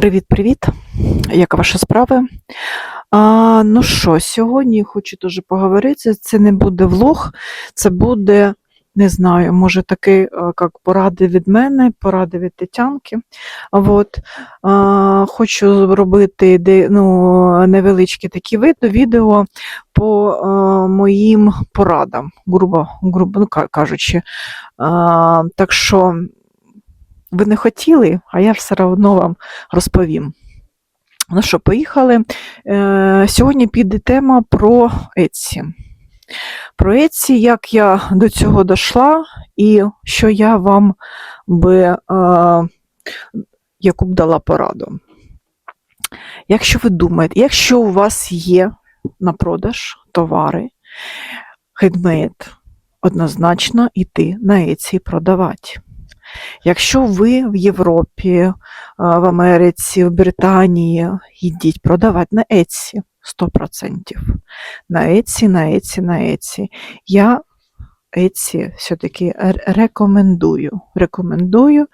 Привіт-привіт! Як ваші справи? А, ну що, сьогодні хочу теж поговорити. Це не буде влог, це буде, не знаю, може такий, а, як поради від мене, поради від Тетянки. От, а, хочу зробити ну, невеличкі такі відео по а, моїм порадам, грубо, грубо ну, кажучи. А, так що ви не хотіли, а я все одно вам розповім. Ну що, поїхали. Е, сьогодні піде тема про Etsy. Про Etsy, як я до цього дійшла, і що я вам би е, яку б дала пораду. Якщо ви думаєте, якщо у вас є на продаж товари, хендмейд, однозначно йти на Etsy і продавати. Якщо ви в Європі, е, в Америці, в Британії, йдіть продавати на Etsy 100%. На Etsy, на Etsy, на Etsy. Я Etsy все-таки рекомендую. Рекомендую,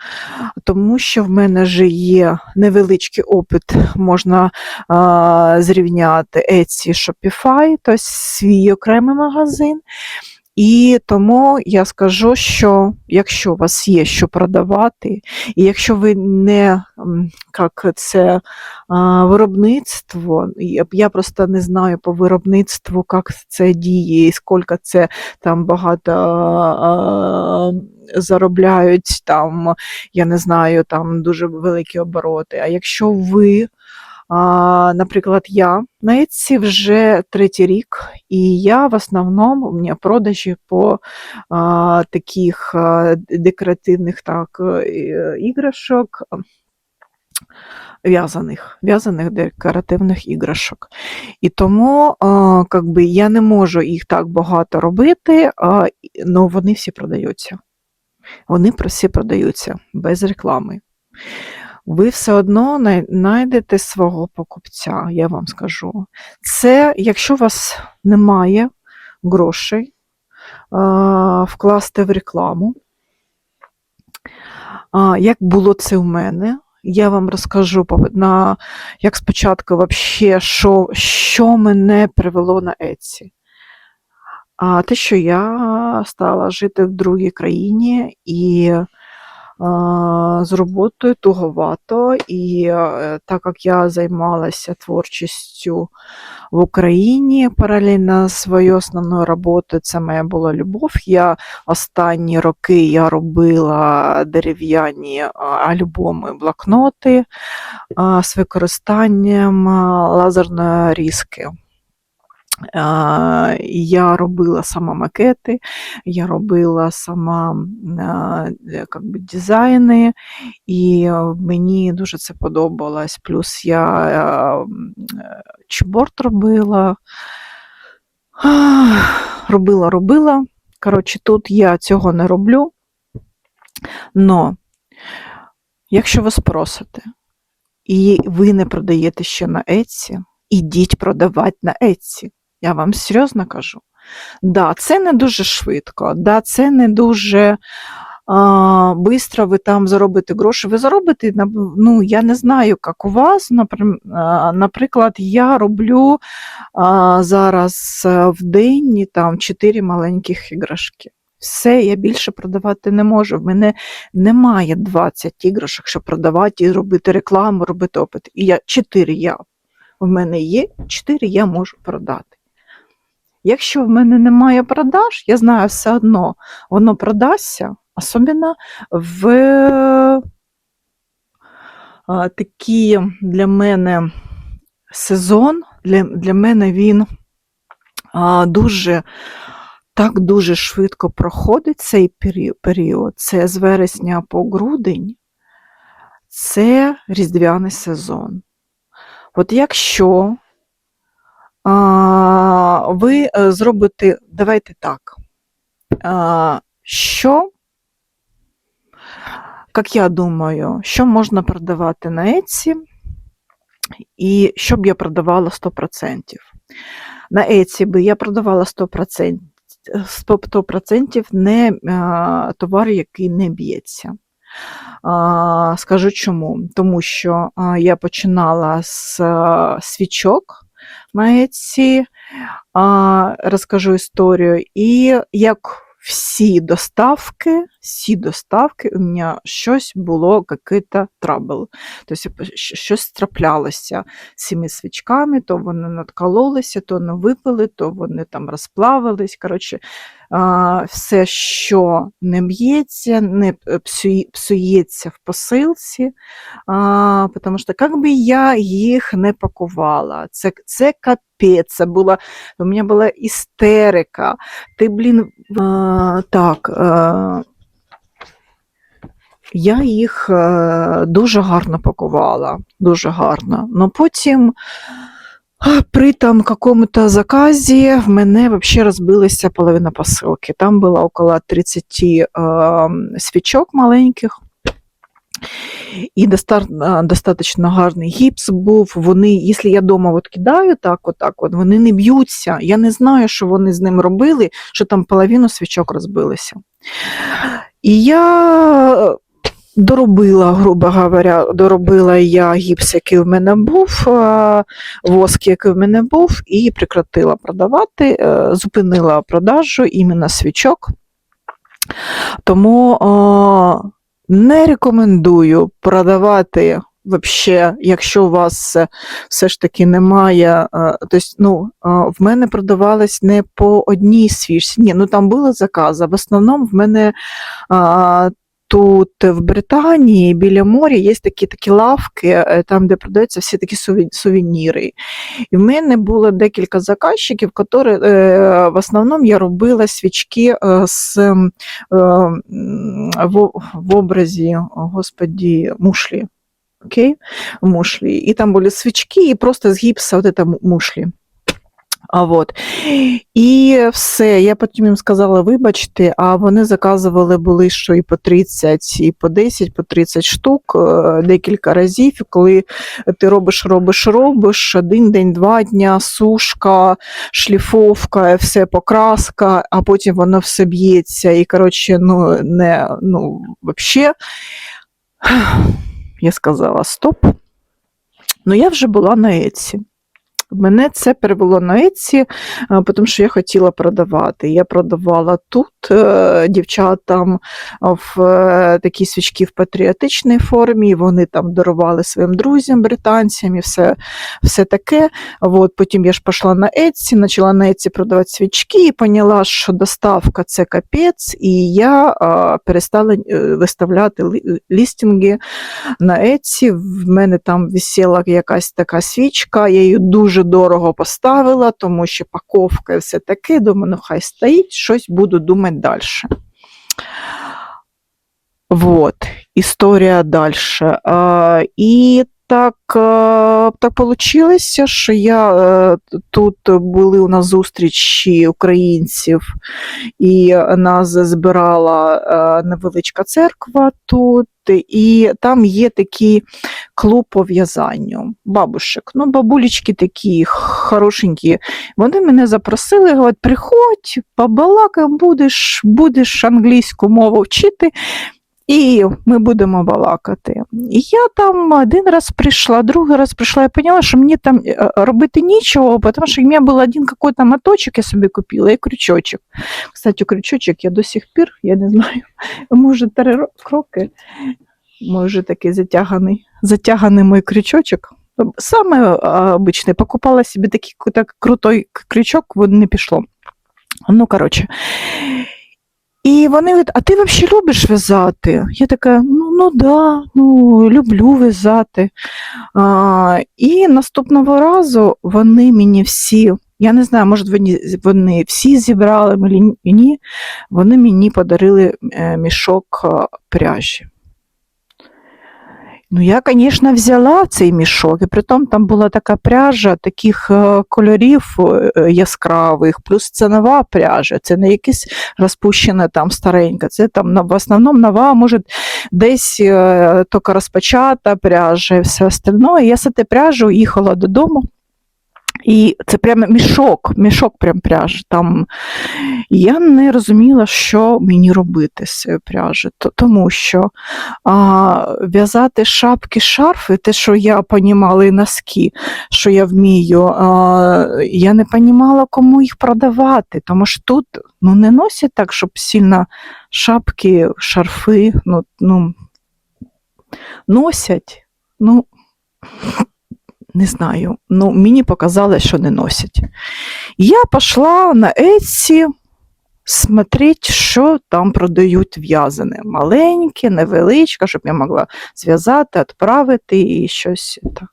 тому що в мене вже є невеличкий опит, можна а, зрівняти Etsy Shopify, тобто свій окремий магазин. І тому я скажу, що якщо у вас є що продавати, і якщо ви не як це виробництво, я, просто не знаю по виробництву, як це діє, і скільки це там багато заробляють, там, я не знаю, там дуже великі обороти. А якщо ви а, наприклад, я на Etsy вже третій рік, і я в основному у мене продажі по а, таких декоративних так, е, іграшок, в'язаних, в'язаних декоративних іграшок. І тому а, би, я не можу їх так багато робити, але вони всі продаються. Вони всі продаються без реклами ви все одно знайдете свого покупця, я вам скажу. Це, якщо у вас немає грошей вкласти в рекламу, як було це в мене, я вам розкажу на, як спочатку вообще, що, що мене привело на Etsy. А те, що я стала жити в другій країні і з роботою туговато, і е, так як я займалася творчістю в Україні паралельно своєю основною роботою, це моя була любов. Я останні роки я робила дерев'яні альбоми, блокноти з використанням лазерної різки. Я робила сама макети, я робила сама е, би, дизайни, і мені дуже це подобалось. Плюс я е, м, чіборд робила. Робила, робила. Коротше, тут я цього не роблю. Но, якщо ви спросите, і ви не продаєте ще на Etsy, ідіть продавати на Etsy. Я вам серйозно кажу. Да, це не дуже швидко, да, це не дуже а, бистро ви там заробите гроші. Ви заробите, ну, я не знаю, як у вас. Наприклад, я роблю а, зараз е, в день там 4 маленьких іграшки. Все, я більше продавати не можу. В мене немає 20 іграшок, щоб продавати і робити рекламу, робити опит. І я 4 я. В мене є 4 я можу продати. Якщо в мене немає продаж, я знаю все одно, воно продасться, особливо в а, такий для мене сезон, для, для мене він дуже так дуже швидко проходить цей період. Це з вересня по грудень, це різдвяний сезон. От якщо ви е, зробите, давайте так, що, як я думаю, що можна продавати на Etsy, і що б я продавала 100%. На Etsy би я продавала 100%, 100% не товар, який не б'ється. Скажу чому. Тому що я починала з свічок Etsy, розкажу історію. І як всі доставки, всі доставки, у мене щось було, який-то трабл. Тобто щось траплялося з цими свічками, то вони надкололися, то не випили, то вони там розплавились. Коротше, все, що не б'ється, не псується в посилці, тому що як би я їх не пакувала, це, це капець, була, у мене була істерика. Ти, блін, так. Я їх е, дуже гарно пакувала, дуже гарно. Но потім при там какому-то заказі в мене вообще розбилася половина посилки. Там було около 30 е, свічок маленьких. І доста- достатньо гарний гіпс був. Вони, якщо я вдома от кидаю так, от так, от, вони не б'ються. Я не знаю, що вони з ним робили, що там половину свічок розбилися. І я доробила, грубо говоря, доробила я гіпс, який в мене був, е, воск, який в мене був, і прекратила продавати, е, зупинила продажу іменно свічок. Тому о, не рекомендую продавати. Вообще, якщо у вас е, все ж таки немає, е, тобто, ну, е, в мене продавались не по одній свічці. Ні, ну там були закази. В основному в мене тут в Британії біля моря є такі такі лавки, е, там, де продаються всі такі сувеніри. І в мене було декілька заказчиків, які е, в основному я робила свічки е, з е, в, в образі, господі, мушлі. Окей? Мушлі. І там були свічки, і просто з гіпса от мушлі. А вот. І все, я потім їм сказала, вибачте, а вони заказували були що і по 30, і по 10, по 30 штук е, декілька разів. І коли ти робиш, робиш, робиш, один день, два дня, сушка, шліфовка, все покраска, а потім воно все б'ється. І, коротше, ну, не, ну, взагалі, я сказала, стоп. Ну, я вже була на Еці. Мене це перевело на Еці, тому що я хотіла продавати. Я продавала тут е, дівчатам в е, такі свічки в патріотичній формі. Вони там дарували своїм друзям, британцям і все, все таке. От, потім я ж пішла на Еці, почала на Еці продавати свічки і поняла, що доставка це капець, і я перестала е, виставляти лі- лістинги на Еці. В мене там висіла якась така свічка, я її дуже дорого поставила, тому що паковка і все таке. Думаю, ну хай стоїть, щось буду думати далі. Вот, історія далі. І так, так получилося, що я е, тут були у нас зустрічі українців, і нас збирала е, невеличка церква тут, і там є такий клуб по в'язанню бабушек. Ну, бабулечки такі хорошенькі. Вони мене запросили, говорять, приходь, побалакаємо, будеш, будеш англійську мову вчити. І ми будемо балакати. І я там один раз прийшла, другий раз прийшла, я поняла, що мені там е, робити нічого, тому що у мене був один какой-то моточок, я собі купила, і крючочок. Кстати, крючочок я до сих пір, я не знаю, може три ро- кроки, може такий затяганий, затяганий мій крючочок. Саме обичний, покупала собі такий так, крутой крючок, він не пішло. Ну, коротше. І вони говорять, а ти взагалі любиш в'язати? Я така, ну, ну да, ну, люблю в'язати. І наступного разу вони мені всі, я не знаю, може вони, вони всі зібрали ні, вони мені подарили е, мішок пряжі. Ну, я, звісно, взяла цей мішок, і притом там була така пряжа таких е, кольорів е, яскравих, плюс це нова пряжа, це не якась розпущена там старенька, це там в основному нова, може, десь е, тільки розпочата пряжа і все остальне. Я з цією пряжею їхала додому. І це прямо мішок, мішок прям пряжі. Там. Я не розуміла, що мені робити з цією пряжі, тому що а, в'язати шапки, шарфи, те, що я понімала, і носки, що я вмію, а, я не понімала, кому їх продавати, тому що тут ну, не носять так, щоб сильно шапки, шарфи, ну, ну, носять. Ну, не знаю. Ну, мені показали, що не носять. Я пішла на Etsy смотреть, що там продають в'язане. Маленьке, невеличке, щоб я могла зв'язати, відправити і щось. Так.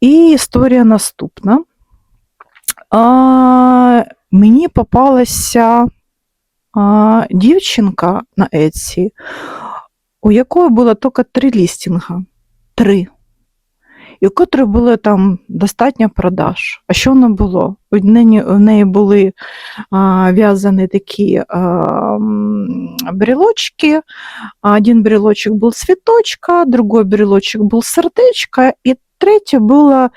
І історія наступна. А, мені попалася а, дівчинка на Etsy, у якої було тільки три лістінга. Три і у котрої було там достатньо продаж. А що воно було? У неї, у неї були а, в'язані такі а, брелочки. Один брелочек був цвіточка, другой брелочек був сердечко, і третє було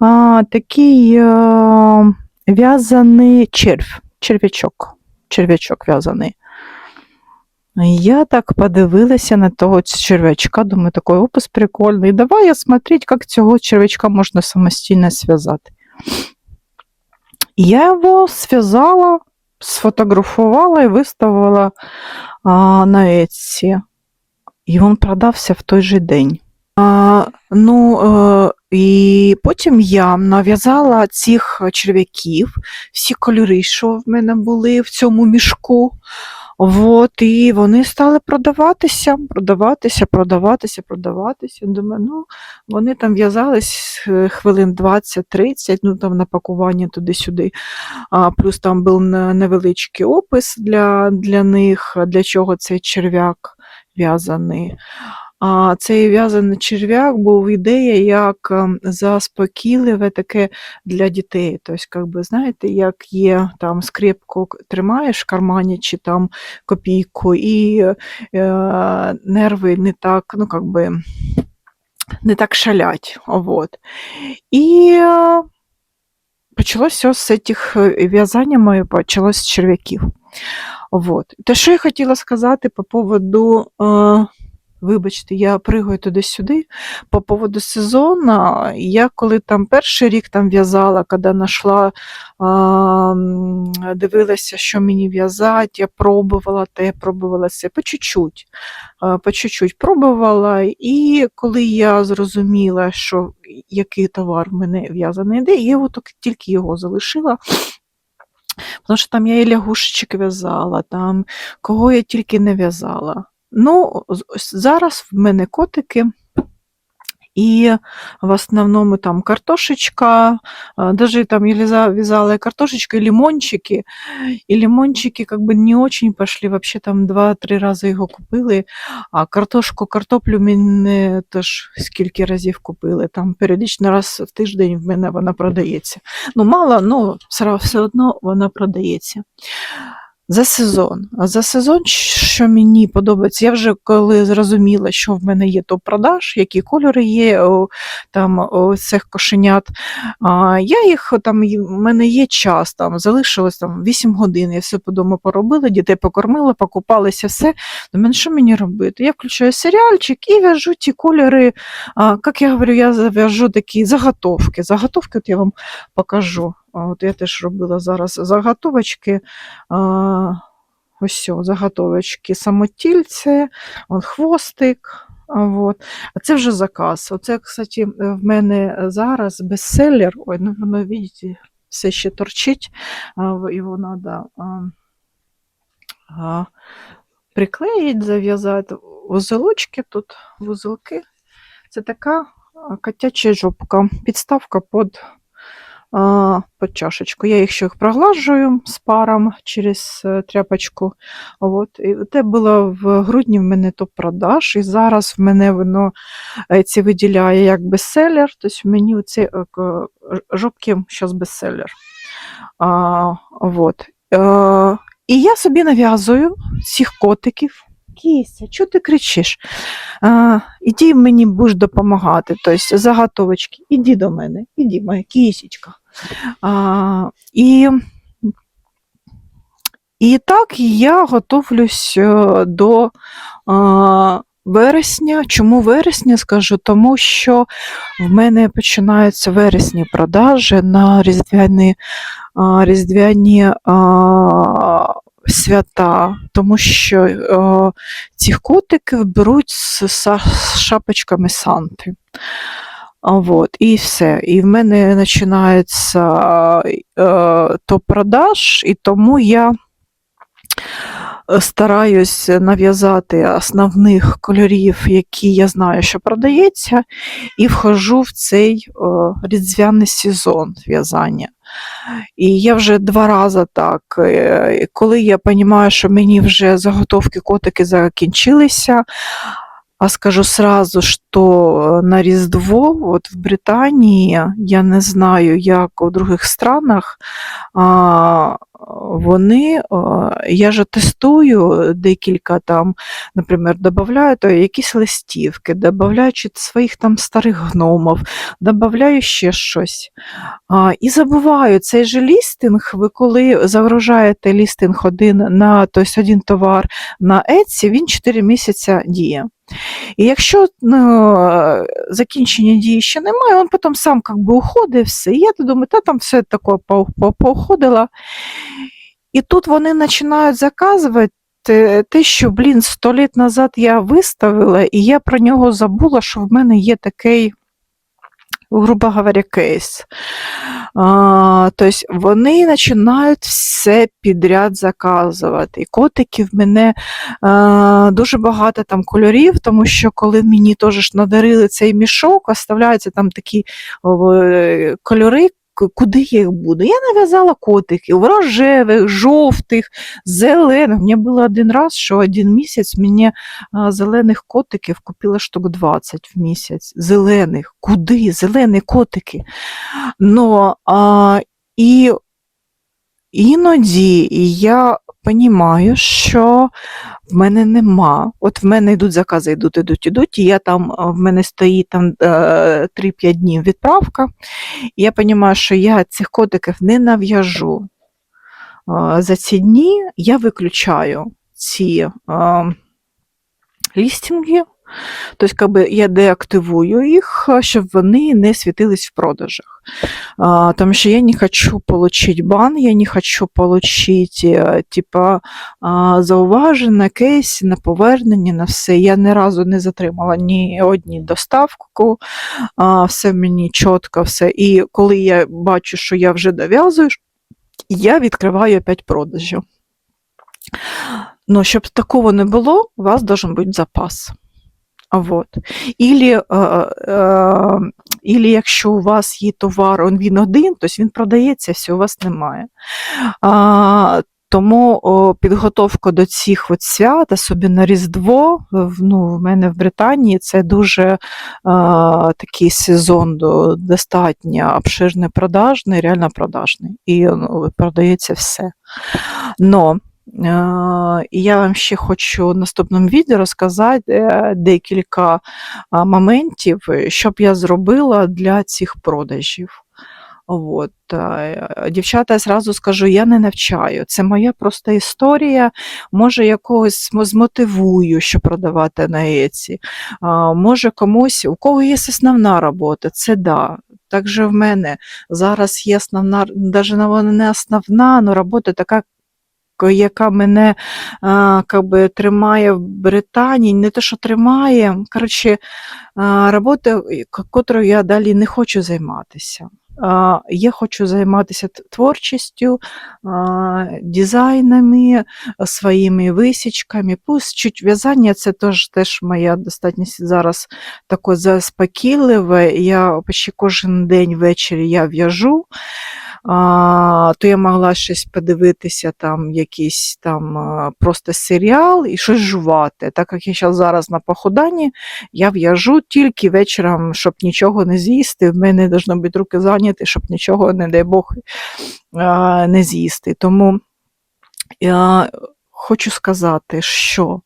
а, такий в'язаний червь, черв'ячок, черв'ячок в'язаний. Я так подивилася на того черв'ячка, думаю, такий опис прикольний. Давай я смотреть, як цього черв'ячка можна самостійно зв'язати. Я його зв'язала, сфотографувала і виставила а, на Etsy. І він продався в той же день. А, ну, е, і потім я нав'язала цих черв'яків, всі кольори, що в мене були в цьому мішку. От, і вони стали продаватися, продаватися, продаватися, продаватися. Думаю, ну, вони там в'язались е, хвилин 20-30, ну там на пакування туди-сюди. А, плюс там був невеличкий опис для, для них, для чого цей черв'як в'язаний. А цей в'язаний черв'як був ідея як ем, заспокійливе таке для дітей. Тобто, знаєте, як є там скрипку тримаєш в кармані чи там копійку, і е, нерви не так, ну, как би, не так шалять. Вот. І е, почалося з цих е, в'язання моє почалось з черв'яків. Вот. Те, що я хотіла сказати по поводу, е, вибачте, я пригаю туди-сюди, по поводу сезону, я коли там перший рік там в'язала, коли знайшла, дивилася, що мені в'язати, я пробувала те, пробувала все, по чуть-чуть, по чуть-чуть пробувала, і коли я зрозуміла, що який товар в мене в'язаний йде, я от тільки його залишила. Тому що там я і лягушечок в'язала, там кого я тільки не в'язала. Ну, зараз в мене котики, і в основному там картошечка, навіть там я вяза- вязала картошечка, и лимончики. І лимончики как бы не очень пошли, вообще там два-три рази його купили, а картошку, картоплю мене теж скільки разів купили. Там періодично раз в тиждень в мене вона продається. Ну, мало, але все одно вона продається. За сезон. А За сезон, що мені подобається, я вже коли зрозуміла, що в мене є топ-продаж, які кольори є там у цих кошенят. А, я їх там, в мене є час, там залишилось там 8 годин. Я все по дому поробила, дітей покормила, покупалися, все. Думаю, що мені робити? Я включаю серіальчик і в'яжу ті кольори. Як я говорю, я зав'яжу такі заготовки. Заготовки от я вам покажу. От я теж робила зараз заготовочки. А, ось заготовочки, самотільце, он хвостик. От. а це вже заказ. Оце, кстати, в мене зараз бестселлер. Ой, ну воно, бачите, все ще торчить, його треба а, приклеїть, зав'язати вузелочки тут, вузелки. Це така котяча жопка, підставка під, а, під чашечку. Я їх ще їх проглажую з паром через е, тряпочку. От. І це було в грудні в мене топ продаж, і зараз в мене воно е, ці виділяє як бестселер. Тобто мені оці е, жопки зараз бестселер. А, вот. Е, і я собі нав'язую цих котиків, кися, чого ти кричиш? А, іди мені будеш допомагати. Тобто заготовочки, іди до мене, іди, моя кісечка. А, і, і так я готовлюсь е, до а, вересня. Чому вересня скажу? Тому що в мене починаються вересні продажі на різдвяні, а, різдвяні а, свята, тому що а, цих котиків беруть з, з шапочками Санти. Вот, і все. І в мене починається е, топ продаж, і тому я е, стараюсь нав'язати основних кольорів, які я знаю, що продається, і вхожу в цей е, різдвяний сезон в'язання. І я вже два рази так, коли я розумію, що мені вже заготовки котики закінчилися, а скажу сразу, что на Різдво, от в Британії, я не знаю, як у других странах, вони, я же тестую декілька там, наприклад, додаю якісь листівки, додаю чи своїх там старих гномів, додаю ще щось. І забуваю, цей же лістинг, ви коли загружаєте лістинг один на тобто один товар на Etsy, він 4 місяці діє. І якщо ну, е, закінчення дії ще немає, він потім сам как би уходить все. І я думаю, та там все таке по- по- поуходило. І тут вони починають заказувати те, те, що, блін, 100 літ назад я виставила, і я про нього забула, що в мене є такий, грубо говоря, кейс. А, тобто вони починають все підряд заказувати. І котики в мене а, дуже багато там кольорів, тому що коли мені теж надарили цей мішок, оставляються там такі о, е, кольори. Куди я їх буду? Я нав'язала котиків рожевих, жовтих, зелених. Мені було один раз, що один місяць мені зелених котиків купила штук 20 в місяць. Зелених. Куди? Зелені котики. Но, а, і іноді я розумію, що в мене нема. От в мене йдуть закази, йдуть, йдуть, йдуть, і я там, в мене стоїть там е, 3-5 днів відправка. І я розумію, що я цих котиків не нав'яжу. За ці дні я виключаю ці а, лістинги. Тобто, я деактивую їх, щоб вони не світились в продажах. Тому що я не хочу отримати бан, я не хочу отримати типа, а, зауважень на повернення, на все. Я ні разу не затримала ні одні доставку, все мені чітко, все. І коли я бачу, що я вже дов'язую, я відкриваю опять продажі. Но щоб такого не було, у вас должен бути запас. Вот. Ілі, е, е, ілі якщо у вас є товар, он він один, то він продається, все, у вас немає. А, тому о, підготовка до цих от свят, особливо на Різдво, ну, в мене в Британії це дуже е, такий сезон до- достатньо обширний продажний, реально продажний. І ну, продається все. Но Е, І я вам ще хочу в наступному відео розказати е, декілька моментів, що б я зробила для цих продажів. От. Дівчата, я зразу скажу, я не навчаю. Це моя просто історія. Може, якогось змотивую, що продавати на Еці. Може, комусь, у кого є основна робота, це да. Також в мене зараз є основна, навіть не основна, але робота така, яка мене а, би, тримає в Британії, не те, що тримає, коротше, а, робота, котрою я далі не хочу займатися. А, Я хочу займатися творчістю, а, дизайнами, своїми висічками. Пусть чуть в'язання це теж, теж моя достатньо с- зараз таке заспокійливе. Я почти кожен день ввечері я в'яжу а, то я могла щось подивитися, там якийсь там просто серіал і щось жувати. Так як я зараз зараз на похуданні, я в'яжу тільки вечором, щоб нічого не з'їсти. В мене повинні бути руки зайняті, щоб нічого, не дай Бог, не з'їсти. Тому я хочу сказати, що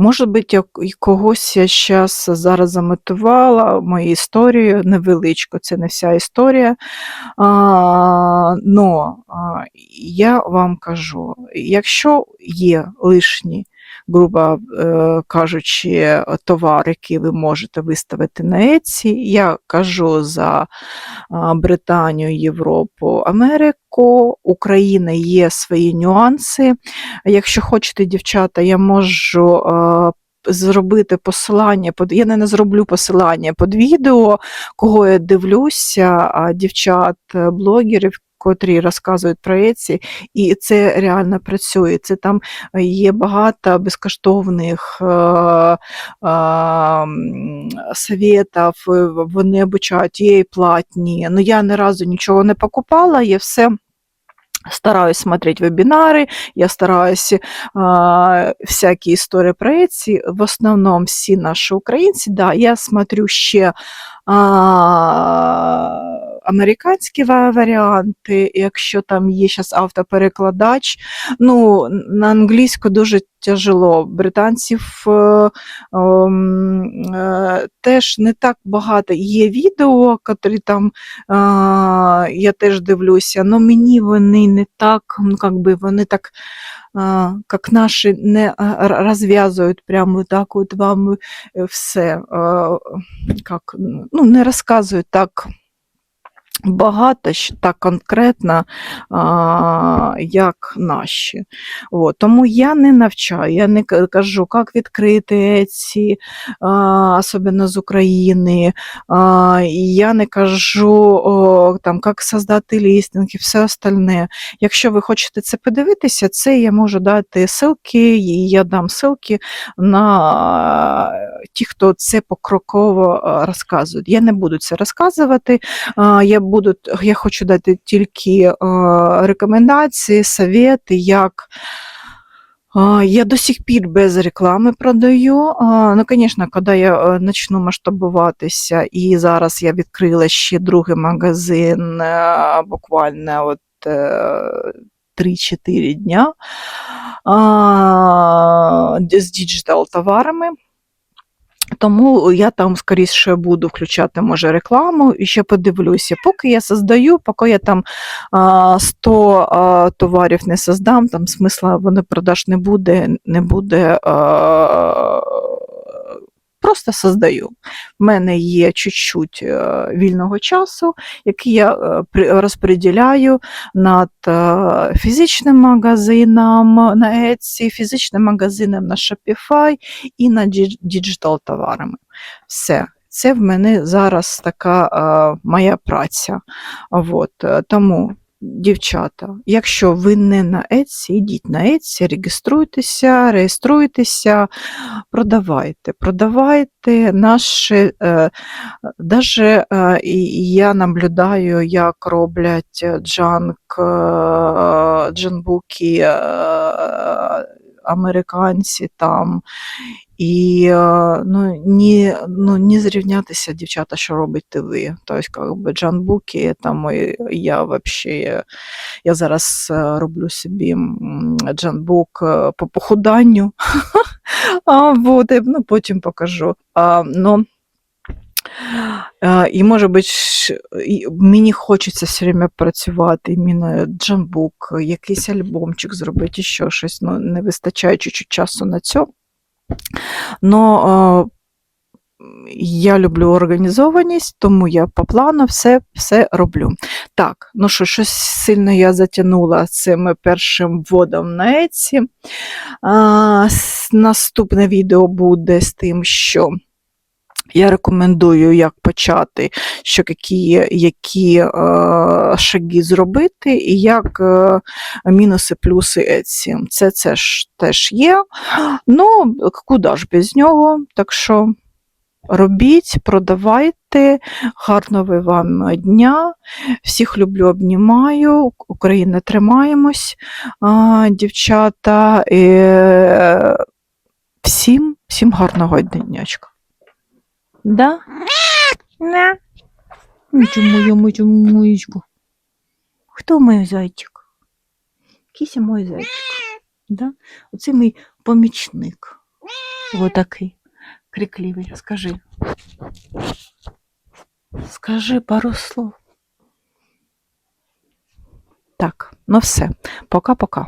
Може бути, я когось я зараз зараз замотивувала мою історію невеличко, це не вся історія. А, но а, я вам кажу, якщо є лишні, грубо е, кажучи, товар, який ви можете виставити на Etsy, я кажу за Британію, Європу, Америку, Україна є свої нюанси. Якщо хочете, дівчата, я можу зробити посилання, я не зроблю посилання під відео, кого я дивлюся, дівчат, е, блогерів, котрі розказують про Etsy, і це реально працює. Це там є багато безкоштовних е, е, е, вони обучають, є і платні. Ну я ні разу нічого не покупала, я все. Стараюсь смотреть вебинары, я стараюсь э, всякі історії про Etsy, в основному всі наші українці, да, я смотрю ще а, американські варіанти, якщо там є зараз автоперекладач. Ну, на англійську дуже тяжело. Британців е, ем, е, теж не так багато. Є відео, котрі там а, я теж дивлюся, але мені вони не так, ну, как би, вони так, а, як наші, не розв'язують прямо так от вам е, все, как, ну, не розказують так багато, щ- так конкретно, а, як наші. От. Тому я не навчаю, я не кажу, як відкрити ці, особливо з України, а, я не кажу, о, там, як создати лістинг і все остальне. Якщо ви хочете це подивитися, це я можу дати ссылки, і я дам ссылки на ті, хто це покроково а, розказують. Я не буду це розказувати. Я, буду, я хочу дати тільки а, рекомендації, совєти, як. Я до сих пір без реклами продаю. Ну, звісно, коли я е, почну масштабуватися, і зараз я відкрила ще другий магазин е, буквально от е, 3-4 дня з діджитал товарами. Тому я там скоріше буду включати може рекламу і ще подивлюся. Поки я создаю, поки я там а, 100 товарів не создам, там смисла вони продаж не буде, не буде. Просто создаю. В мене є чуть-чуть е, вільного часу, який я е, розподіляю над е, фізичним магазином на Etsy, фізичним магазином на Shopify і на діджитал товарами. Все. Це в мене зараз така моя праця. От, тому, дівчата, якщо ви не на Etsy, йдіть на Etsy, реєструйтеся, реєструйтеся, продавайте, продавайте наші. Е, даже е, я наблюдаю, як роблять джанк, е, джанбуки американці там. І е, ну, не, ну, не зрівнятися, дівчата, що робите ви. Тобто, би, джанбуки, там я вообще, я зараз е, роблю собі джанбук е, по похуданню. а, і, ну, потім покажу. А, ну, І може бути, мені хочеться все время працювати, іменно джамбук, якийсь альбомчик зробити, ще щось. Ну, не вистачає чуть-чуть часу на це. Но я люблю організованість, тому я по плану все, все роблю. Так, ну що, щось сильно я затягнула цим першим вводом на Еці. Наступне відео буде з тим, що я рекомендую, як почати, що які, які е, шаги зробити, і як е, мінуси, плюси Etsy. Це, це ж теж є. Ну, куди ж без нього? Так що робіть, продавайте, гарного вам дня. Всіх люблю, обнімаю. Україна тримаємось, а, дівчата. Е, всім, всім гарного днячка. Да? Да. Митю мою, митю моючку. Хто мій зайчик? Кися мій зайчик. Да? Оце мій помічник. Ви такий крикливий. Скажи. Скажи пару слов. Так, ну все. Пока-пока.